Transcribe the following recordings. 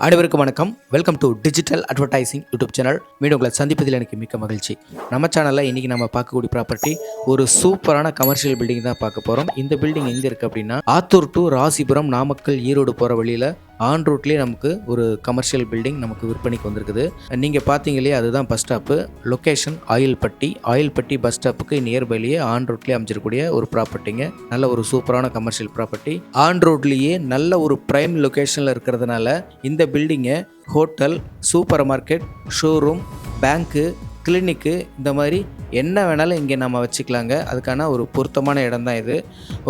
அனைவருக்கும் வணக்கம். Welcome to digital advertising YouTube channel மீண்டும் உங்களை சந்திப்பதில் எனக்கு மிக்க மகிழ்ச்சி. நம்ம சேனலில் இன்றைக்கி நம்ம பார்க்கக்கூடிய ப்ராப்பர்ட்டி ஒரு சூப்பரான கமர்ஷியல் பில்டிங் தான் பார்க்க போகிறோம் இந்த பில்டிங் எங்கே இருக்குது அப்படின்னா ஆத்தூர் டு ராசிபுரம் நாமக்கல் ஈரோடு போகிற வழியில் ஆன் ரூட்லேயே நமக்கு ஒரு கமர்ஷியல் பில்டிங் நமக்கு விற்பனைக்கு வந்திருக்குது. நீங்கள் பார்த்தீங்க இல்லையா அதுதான் bus stop location Ayilpatti. Ayilpatti bus ஸ்டாப்புக்கு நியர்பைலேயே ஆன் ரூட்லேயே அமைச்சிருக்கூடிய ஒரு ப்ராப்பர்ட்டிங்க நல்ல ஒரு சூப்பரான கமர்ஷியல் ப்ராப்பர்ட்டி ஆன் ரோட்லேயே நல்ல ஒரு ப்ரைம் லொக்கேஷனில் இருக்கிறதுனால இந்த பில்டிங்கை hotel super market showroom bank clinic இந்த மாதிரி என்ன வேணாலும் இங்கே நம்ம வச்சுக்கலாங்க. அதுக்கான ஒரு பொருத்தமான இடம் தான் இது.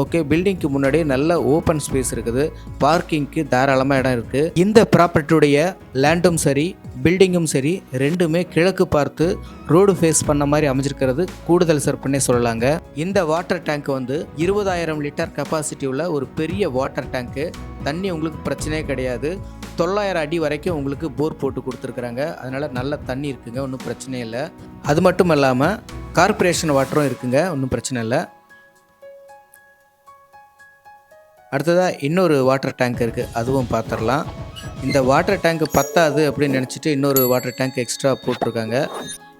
ஓகே பில்டிங்க்கு முன்னாடி நல்ல ஓப்பன் ஸ்பேஸ் இருக்குது. பார்க்கிங்க்கு தாராளமாக இடம் இருக்குது இந்த ப்ராப்பர்ட்டியுடைய லேண்டும் சரி பில்டிங்கும் சரி ரெண்டுமே கிழக்கு பார்த்து ரோடு ஃபேஸ் பண்ண மாதிரி அமைஞ்சிருக்கிறது கூடுதல் சிறப்புன்னே சொல்லலாங்க. இந்த வாட்டர் டேங்க் வந்து இருபதாயிரம் லிட்டர் கெப்பாசிட்டி உள்ள ஒரு பெரிய வாட்டர் டேங்க்கு தண்ணி உங்களுக்கு பிரச்சனையே கிடையாது. தொள்ளாயிரம் அடி வரைக்கும் உங்களுக்கு போர் போட்டு கொடுத்துருக்குறாங்க. அதனால் நல்ல தண்ணி இருக்குங்க ஒன்றும் பிரச்சனை இல்லை. அது மட்டும் இல்லாமல் கார்ப்பரேஷன் வாட்டரும் இருக்குங்க ஒன்றும் பிரச்சனை இல்லை. அடுத்ததாக இன்னொரு வாட்டர் டேங்க் இருக்குது அதுவும் பார்த்துடலாம் இந்த வாட்டர் டேங்க் பத்தாது அப்படின்னு நினச்சிட்டு இன்னொரு வாட்டர் டேங்க் எக்ஸ்ட்ரா போட்டிருக்காங்க.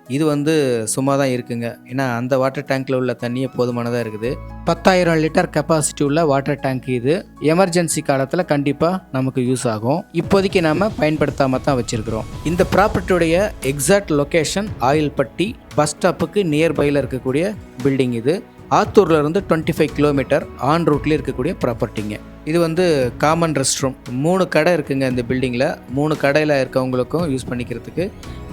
இது வந்து சும்மா தான் இருக்குங்க. ஏன்னா அந்த வாட்டர் டேங்க்கில் உள்ள தண்ணியே போதுமானதாக இருக்குது. பத்தாயிரம் லிட்டர் கெப்பாசிட்டி உள்ள வாட்டர் டேங்க் இது. எமர்ஜென்சி காலத்தில் கண்டிப்பாக நமக்கு யூஸ் ஆகும். இப்போதைக்கு நாம் பயன்படுத்தாமல் தான் வச்சுருக்கிறோம். இந்த ப்ராப்பர்ட்டியுடைய எக்ஸாக்ட் லொக்கேஷன் ஆயில்பட்டி பஸ் ஸ்டாப்புக்கு நியர்பையில் இருக்கக்கூடிய பில்டிங் இது. ஆத்தூர்லேருந்து டுவெண்ட்டி ஃபைவ் கிலோமீட்டர் ஆன் ரூட்லேயே இருக்கக்கூடிய ப்ராப்பர்ட்டிங்க இது வந்து காமன் ரெஸ்ட் ரூம் மூணு கடை இருக்குங்க இந்த பில்டிங்கில் மூணு கடையில் இருக்கவங்களுக்கும் யூஸ் பண்ணிக்கிறதுக்கு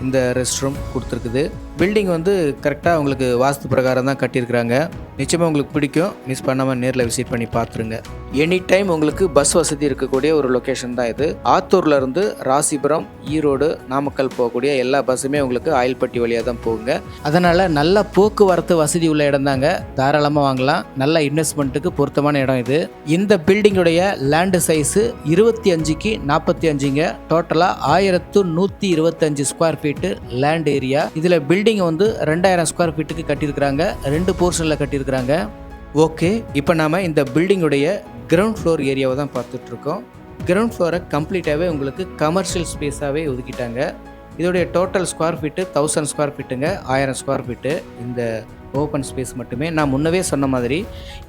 இந்த ரெஸ்ட் ரூம் கொடுத்துருக்குது. பில்டிங் வந்து கரெக்டாக உங்களுக்கு வாஸ்து பிரகாரம் தான் கட்டியிருக்கிறாங்க. நிச்சயமாக உங்களுக்கு பிடிக்கும். மிஸ் பண்ணாமல் நேரில் விசிட் பண்ணி பார்த்துருங்க. எனி டைம் உங்களுக்கு பஸ் வசதி இருக்கக்கூடிய ஒரு லொக்கேஷன் தான் இது. ஆத்தூர்ல இருந்து ராசிபுரம் ஈரோடு நாமக்கல் போகக்கூடிய எல்லா பஸ்ஸுமே உங்களுக்கு ஆயில்பட்டி வழியாக தான் போகுங்க. அதனால் நல்ல போக்குவரத்து வசதி உள்ள இடம் தாங்க. தாராளமாக வாங்கலாம். நல்ல இன்வெஸ்ட்மெண்ட்டுக்கு பொருத்தமான இடம் இது. இந்த பில்டிங்குடைய லேண்டு சைஸு இருபத்தி அஞ்சுக்கு நாற்பத்தி அஞ்சுங்க. டோட்டலாக ஆயிரத்து நூற்றி இருபத்தஞ்சு ஸ்கொயர் ஃபீட்டு லேண்ட் ஏரியா இதில் பில்டிங் வந்து ரெண்டாயிரம் ஸ்கொயர் ஃபீட்டுக்கு கட்டியிருக்கிறாங்க. ரெண்டு போர்ஷனில் கட்டியிருக்கிறாங்க. ஓகே இப்போ நாம் இந்த பில்டிங்குடைய கிரவுண்ட் ஃப்ளோர் ஏரியாவை தான் பார்த்துட்ருக்கோம். கிரவுண்ட் ஃப்ளோரை கம்ப்ளீட்டாகவே உங்களுக்கு கமர்ஷியல் ஸ்பேஸாகவே ஒதுக்கிட்டாங்க. இதோடைய total square feet thousand square ஃபீட்டுங்க ஆயிரம் ஸ்கொயர் ஃபீட்டு இந்த ஓப்பன் ஸ்பேஸ் மட்டுமே. நான் முன்னவே சொன்ன மாதிரி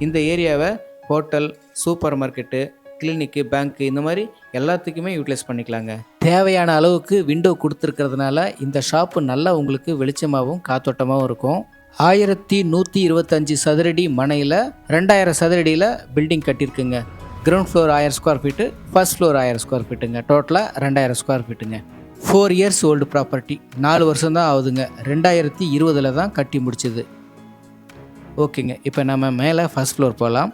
இந்த ஏரியாவை hotel super market clinic bank இந்த மாதிரி எல்லாத்துக்குமே யூட்டிலைஸ் பண்ணிக்கலாங்க. தேவையான அளவுக்கு விண்டோ கொடுத்துருக்கிறதுனால இந்த ஷாப்பு நல்லா உங்களுக்கு வெளிச்சமாகவும் காத்தோட்டமாகவும் இருக்கும். ஆயிரத்தி நூற்றி இருபத்தஞ்சி சதுரடி மனையில் ரெண்டாயிரம் சதுரடியில் பில்டிங் கட்டியிருக்குங்க. கிரவுண்ட் ஃப்ளோர் ஆயிரம் ஸ்கொயர் ஃபீட்டு ஃபர்ஸ்ட் ஃப்ளோர் ஆயிரம் ஸ்கொயர் ஃபீட்டுங்க டோட்டலாக ரெண்டாயிரம் ஸ்கொயர் ஃபீட்டுங்க ஃபோர் இயர்ஸ் ஓல்டு ப்ராப்பர்ட்டி நாலு வருஷம் தான் ஆகுதுங்க. ரெண்டாயிரத்தி இருபதில் தான் கட்டி முடிச்சது. ஓகேங்க இப்போ நம்ம மேலே ஃபஸ்ட் ஃப்ளோர் போகலாம்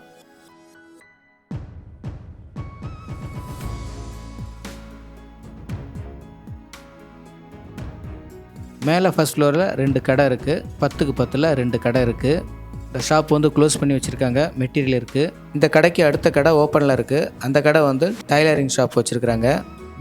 மேலே ஃபர்ஸ்ட் ஃப்ளோரில் ரெண்டு கடை இருக்குது பத்துக்கு பத்தில் ரெண்டு கடை இருக்குது இந்த ஷாப் வந்து க்ளோஸ் பண்ணி வச்சுருக்காங்க. மெட்டீரியல் இருக்குது இந்த கடைக்கு அடுத்த கடை ஓப்பனில் இருக்குது அந்த கடை வந்து டைலரிங் ஷாப் வச்சுருக்குறாங்க.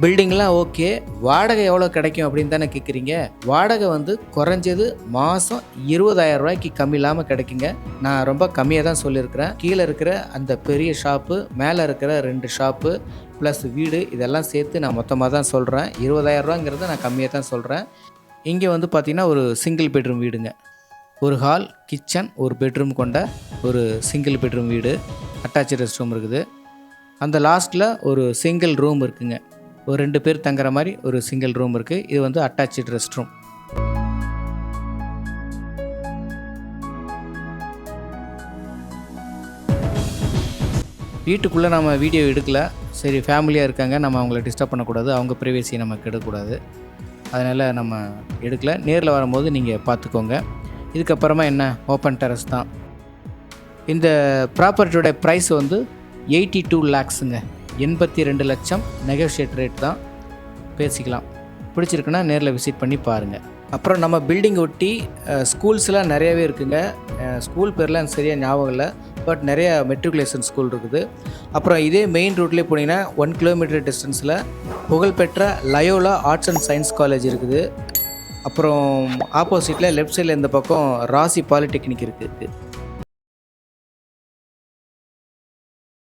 பில்டிங்லாம் ஓகே வாடகை எவ்வளோ கிடைக்கும் அப்படின்னு தானே கேட்குறீங்க வாடகை வந்து குறைஞ்சது மாதம் இருபதாயிரம் ரூபாய்க்கு கம்மி இல்லாமல் கிடைக்குங்க. நான் ரொம்ப கம்மியாக தான் சொல்லியிருக்கிறேன். கீழே இருக்கிற அந்த பெரிய ஷாப்பு மேலே இருக்கிற ரெண்டு ஷாப்பு ப்ளஸ் வீடு இதெல்லாம் சேர்த்து நான் மொத்தமாக தான் சொல்கிறேன் இருபதாயிரம் ரூபாங்கிறத நான் கம்மியாக தான் சொல்கிறேன் இங்கே வந்து பார்த்திங்கன்னா ஒரு சிங்கிள் பெட்ரூம் வீடுங்க. ஒரு ஹால் கிச்சன் ஒரு பெட்ரூம் கொண்ட ஒரு சிங்கிள் பெட்ரூம் வீடு. அட்டாச் ரெஸ்ட் ரூம் இருக்குது. அந்த லாஸ்ட்டில் ஒரு சிங்கிள் ரூம் இருக்குங்க. ஒரு ரெண்டு பேர் தங்குற மாதிரி ஒரு சிங்கிள் ரூம் இருக்குது இது வந்து அட்டாச்சு ரெஸ்ட் ரூம் வீட்டுக்குள்ளே நம்ம வீடியோ எடுக்கல. சரி ஃபேமிலியாக இருக்காங்க. நம்ம அவங்கள டிஸ்டர்ப் பண்ணக்கூடாது. அவங்க ப்ரைவேசியை நம்ம கெடக்கூடாது. அதனால் நம்ம எடுக்கல. நேரில் வரும்போது நீங்கள் பார்த்துக்கோங்க இதுக்கப்புறமா என்ன? ஓப்பன் டெரஸ் தான். இந்த ப்ராப்பர்ட்டியோட ப்ரைஸ் வந்து எயிட்டி டூ லேக்ஸுங்க எண்பத்தி ரெண்டு லட்சம். நெகோஷியேட் ரேட் தான். பேசிக்கலாம். பிடிச்சிருக்குன்னா நேரில் விசிட் பண்ணி பாருங்கள் அப்புறம் நம்ம பில்டிங் ஒட்டி ஸ்கூல்ஸ்லாம் நிறையவே இருக்குங்க. ஸ்கூல் பேர்லாம் எனக்கு சரியாக ஞாபகம் இல்லை. பட் நிறைய மெட்ரிகுலேஷன் ஸ்கூல் இருக்குது. அப்புறம் இதே மெயின் ரோட்லேயே போனீங்கன்னா ஒன் கிலோமீட்டர் டிஸ்டன்ஸில் புகழ்பெற்ற Loyola arts and science college இருக்குது. அப்புறம் ஆப்போசிட்டில் லெஃப்ட் சைடில் இந்த பக்கம் ராசி பாலிடெக்னிக் இருக்குது